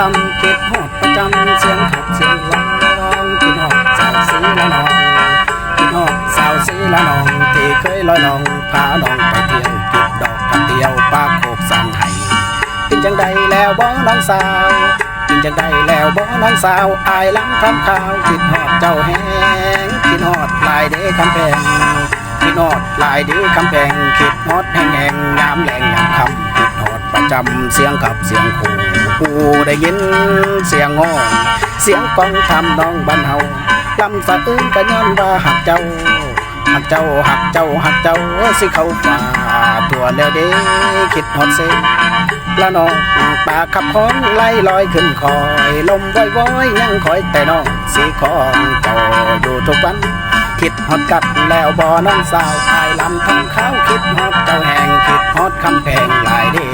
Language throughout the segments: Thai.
ลำคิดฮอดประจำเสียงขับเสียงร้องคิดฮอดสาวสีละนองคิดฮอดสาวสีละนองที่เคยลอยลองพาน้องไปเที่ยวเก็บดอกกระเตียวปากโคกสันไห้เป็นจังใดแล้วบ่น้องสาวเป็นจังใดแล้วบ่น้องสาวอายล้ำทำข่าวคิดฮอดเจ้าแหงคิดฮอดลายเด้คำแพงคิดฮอดลายเดีคำแพงคิดฮอดแห้งแหงยามแรงยามคำคิดฮอดประจำเสียงขับเสียงขู่ ผู้ได้ยินเสียงงอเสียงกองทำน้องบ้านเฮาลำสะอื้นก็ย้อนว่าหักเจ้าหักเจ้าหักเจ้าหักเจ้าสิเข้าป่าตัวแล้วเด้คิดฮอดเซละน้องป่าขับของไล่ลอยขึ้นคอยลมว้อยว้อยยังคอยแต่น้องสีของเจ้าอยู่ทุกวันคิดฮอดกัดแล้วบ่อน้องสาวอายลำทำข้าวคิดฮอดเจ้าแหงคิดฮอดคำแพงหลายเดี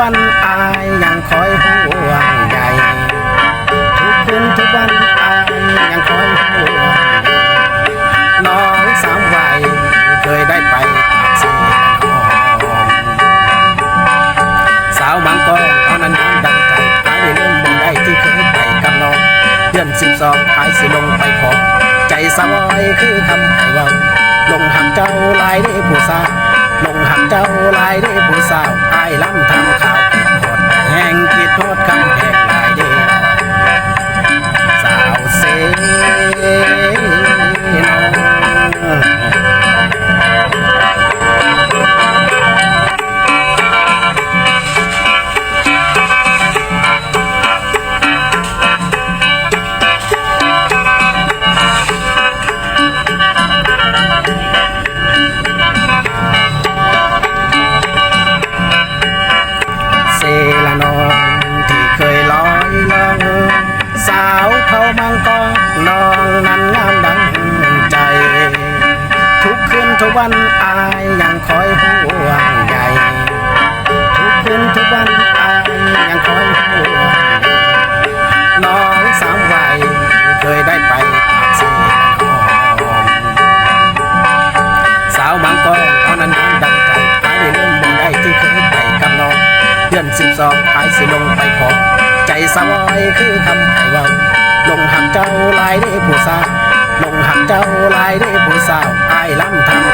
วันอายยังคอยห่วงใยทุกคืนทุกวันอายยังคอยห่วงน้องสามวัยเคยได้ไปปากเสียน้องสาวบางกอกเอานั้นดังใจหายได้ลืมบ่ได้ที่เคยไปกับน้องเดือนสิบสองหายสิลงไปขอใจสวอยคือคำให้ว่าลงหักเจ้าลายได้ผู้สาวลงหักเจ้าลายได้ผู้สาวอายล้ำทำขา วันอายยังคอยห่วงใยทุกคืนทุกวันอายยังคอยห่วงน้องสามวัยเคยได้ไปปากเสียน้องสาวบางกอกเอานั้นดังใจหายได้ลืมบ่ได้ที่เคยไปกับน้องเดือนสิบสองหายสิลงไปขอใจสวอยคือคำให้ว่าลงหักเจ้าลายได้ผู้สาวลงหักเจ้าลายได้ผู้สาวอายล้ำทำ